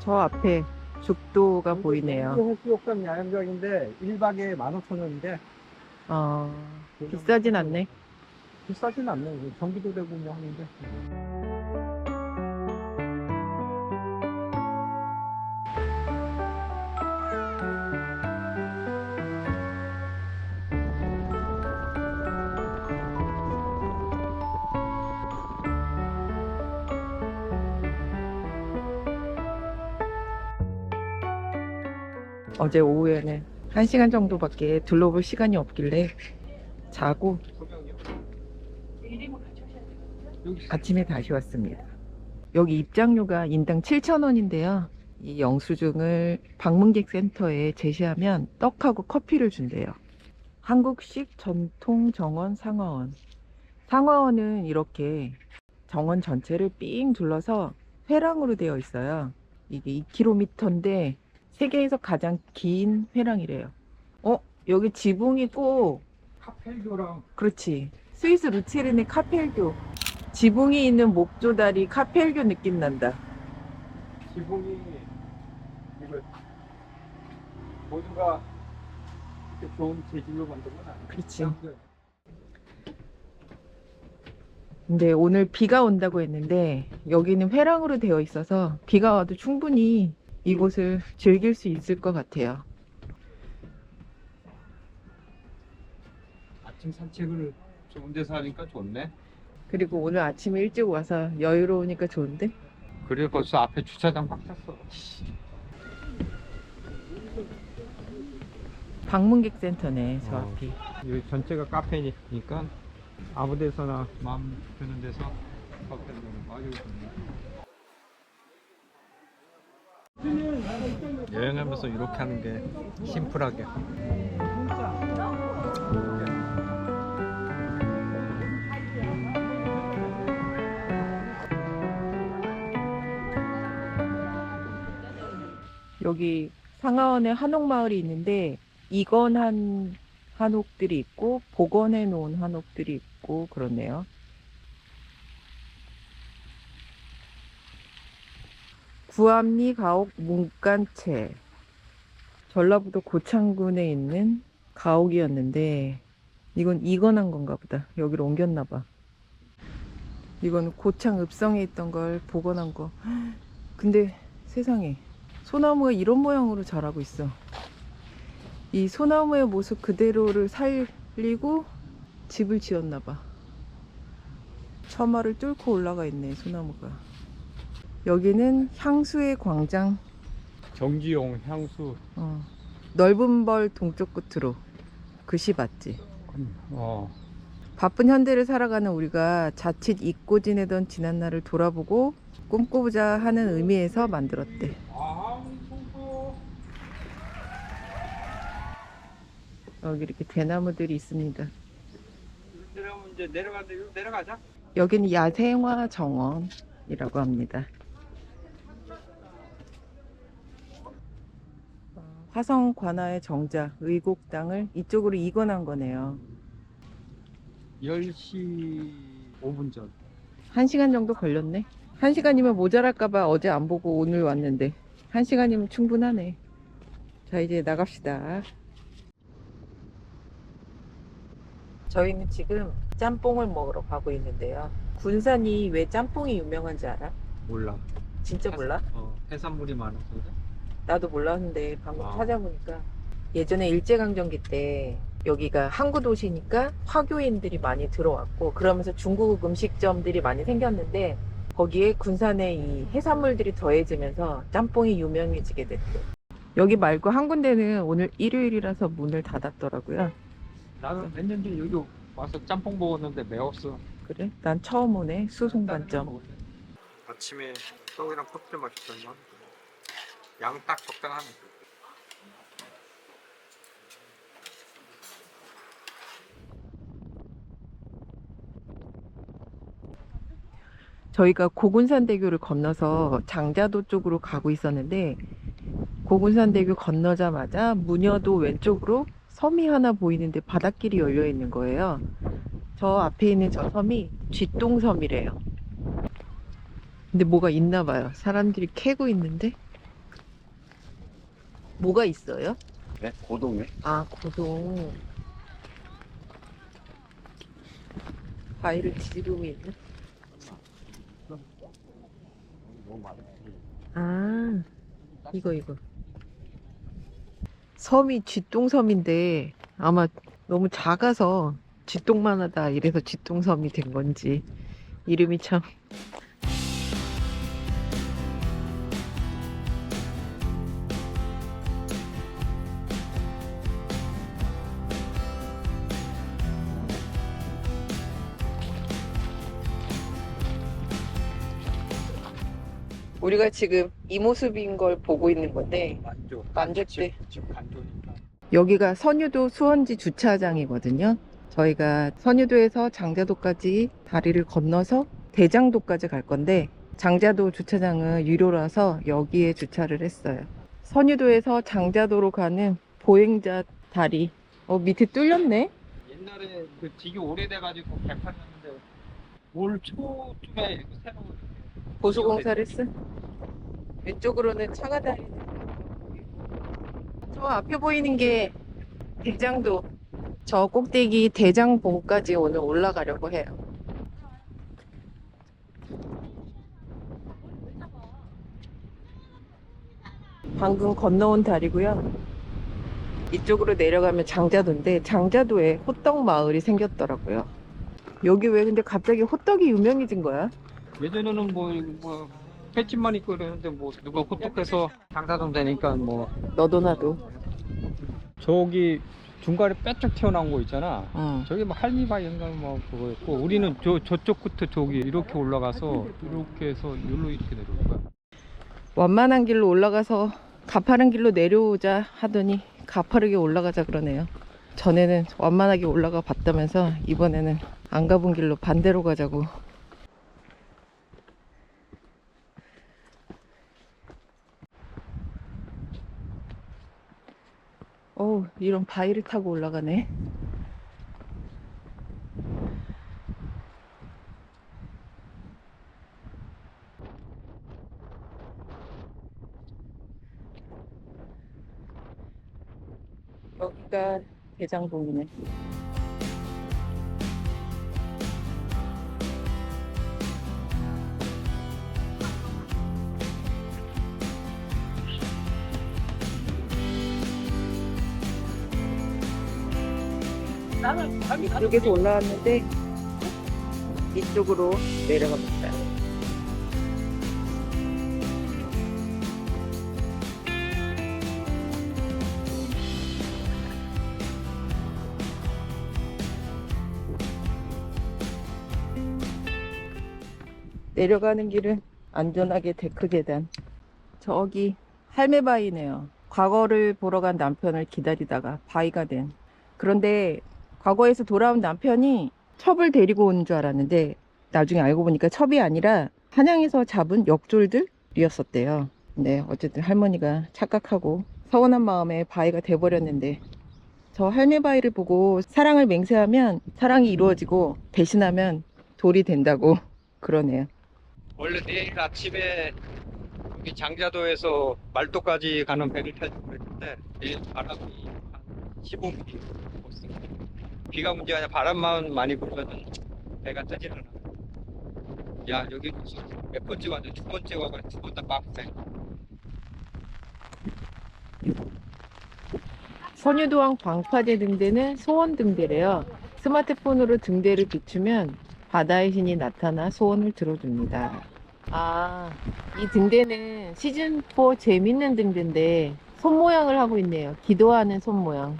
저 앞에 죽도가 보이네요. 해수욕장 야영장인데 1박에 15,000원인데 어, 비싸진 않네. 비싸진 않네. 경기도 되고 뭐 하는데. 어제 오후에는 한 시간 정도밖에 둘러볼 시간이 없길래 자고 아침에 다시 왔습니다. 여기 입장료가 인당 7,000원인데요. 이 영수증을 방문객 센터에 제시하면 떡하고 커피를 준대요. 한국식 전통 정원 상어원. 상어원은 이렇게 정원 전체를 삥 둘러서 회랑으로 되어 있어요. 이게 2km인데 세계에서 가장 긴 회랑이래요. 어? 여기 지붕이 꼭 카펠교랑 그렇지. 스위스 루체른의 카펠교. 지붕이 있는 목조다리 카펠교 느낌 난다. 지붕이 이거 모두가 이렇게 좋은 재질로 만든 건 아니야. 그렇지. 근데 오늘 비가 온다고 했는데 여기는 회랑으로 되어 있어서 비가 와도 충분히 이곳을 즐길 수 있을 것 같아요. 아침 산책을 좋은 데서 하니까 좋네. 그리고 오늘 아침에 일찍 와서 여유로우니까 좋은데? 그래 벌써 앞에 주차장 꽉 찼어. 방문객 센터네, 저 어. 앞이. 여기 전체가 카페니까 아무 데서나 마음 드는 데서 커피를 먹는 거 아주 좋네. 여행하면서 이렇게 하는 게 심플하게. 여기 상하원에 한옥마을이 있는데 이건한 한옥들이 있고 복원해 놓은 한옥들이 있고 그렇네요. 구암리 가옥 문간채 전라북도 고창군에 있는 가옥이었는데 이건 이건한 건가 보다. 여기로 옮겼나 봐. 이건 고창 읍성에 있던 걸 복원한 거. 근데 세상에 소나무가 이런 모양으로 자라고 있어. 이 소나무의 모습 그대로를 살리고 집을 지었나 봐. 처마를 뚫고 올라가 있네, 소나무가. 여기는 향수의 광장, 정지용 향수. 어, 넓은 벌 동쪽 끝으로. 글씨 맞지? 어. 바쁜 현대를 살아가는 우리가 자칫 잊고 지내던 지난날을 돌아보고 꿈꾸고자 하는 의미에서 만들었대. 여기 이렇게 대나무들이 있습니다. 여기는 야생화 정원이라고 합니다. 화성 관아의 정자 의곡당을 이쪽으로 이관한 거네요. 10시 5분 전. 한 시간 정도 걸렸네. 한 시간이면 모자랄까봐 어제 안 보고 오늘 왔는데 한 시간이면 충분하네. 자 이제 나갑시다. 저희는 지금 짬뽕을 먹으러 가고 있는데요. 군산이 왜 짬뽕이 유명한지 알아? 몰라. 진짜 몰라? 어, 해산물이 많아서. 나도 몰랐는데 방금 아. 찾아보니까 예전에 일제강점기 때 여기가 항구 도시니까 화교인들이 많이 들어왔고 그러면서 중국 음식점들이 많이 생겼는데 거기에 군산의 이 해산물들이 더해지면서 짬뽕이 유명해지게 됐대. 여기 말고 한 군데는 오늘 일요일이라서 문을 닫았더라고요. 나는 몇 년 전에 여기 와서 짬뽕 먹었는데 매웠어. 그래? 난 처음 오네. 수송반점. 아침에 떡이랑 커피를 마셨더니만 양 딱 적당하네. 저희가 고군산대교를 건너서 장자도 쪽으로 가고 있었는데 고군산대교 건너자마자 무녀도 왼쪽으로 섬이 하나 보이는데 바닷길이 열려 있는 거예요. 저 앞에 있는 저 섬이 쥐똥섬이래요. 근데 뭐가 있나 봐요. 사람들이 캐고 있는데 뭐가 있어요? 네? 고동에? 아, 고동. 바위를 뒤집고? 너무 많아. 아, 이거, 이거. 섬이 쥐똥섬인데 아마 너무 작아서 쥐똥만 하다 이래서 쥐똥섬이 된 건지 이름이 참. 우리가 지금 이 모습인 걸 보고 있는 건데 만조. 만조 때. 집 간조니까. 여기가 선유도 수원지 주차장이거든요. 저희가 선유도에서 장자도까지 다리를 건너서 대장도까지 갈 건데 장자도 주차장은 유료라서 여기에 주차를 했어요. 선유도에서 장자도로 가는 보행자 다리. 어 밑에 뚫렸네. 옛날에 그 되게 오래돼가지고 개판했는데 올 초쯤에 그 새로 보수공사를 했어. 왼쪽으로는 차가 다니는. 저 앞에 보이는 게 대장도. 저 꼭대기 대장봉까지 오늘 올라가려고 해요. 방금 건너온 다리고요. 이쪽으로 내려가면 장자도인데 장자도에 호떡 마을이 생겼더라고요. 여기 왜 근데 갑자기 호떡이 유명해진 거야? 예전에는 뭐, 뭐 횟집만 있고 그랬는데 뭐 누가 호떡해서 장사 좀 되니까 뭐 너도 나도. 저기 중간에 빼쭉 튀어나온 거 있잖아. 어. 저기 뭐 할미바위인가 뭐 그거였고 우리는 저 저쪽 끝에 저기 이렇게 올라가서 이렇게 해서 여기로 이렇게 내려올 거야. 완만한 길로 올라가서 가파른 길로 내려오자 하더니 가파르게 올라가자 그러네요. 전에는 완만하게 올라가 봤다면서 이번에는 안 가본 길로 반대로 가자고. 어우, 이런 바위를 타고 올라가네. 여기가 대장봉이네. 이쪽에서 올라왔는데 이쪽으로 내려갑니다. 내려가는 길은 안전하게 데크 계단. 저기 할매 바위네요. 과거를 보러 간 남편을 기다리다가 바위가 된. 그런데 과거에서 돌아온 남편이 첩을 데리고 온 줄 알았는데 나중에 알고 보니까 첩이 아니라 한양에서 잡은 역졸들이었었대요. 네, 어쨌든 할머니가 착각하고 서운한 마음에 바위가 돼버렸는데 저 할매 바위를 보고 사랑을 맹세하면 사랑이 이루어지고 배신하면 돌이 된다고 그러네요. 원래 내일 아침에 여기 장자도에서 말도까지 가는 배를 타려고 했는데 내일 바람이 한 15mm 불습니다 비가 문제가 아니라 바람만 많이 불면 배가 뜨질 않아. 야 여기 몇 번째 왔는데 두 번째 와가 두번다 빡세. 선유도항 광파제 등대는 소원 등대래요. 스마트폰으로 등대를 비추면 바다의 신이 나타나 소원을 들어줍니다. 아, 이 등대는 시즌4 재밌는 등대인데 손 모양을 하고 있네요. 기도하는 손 모양.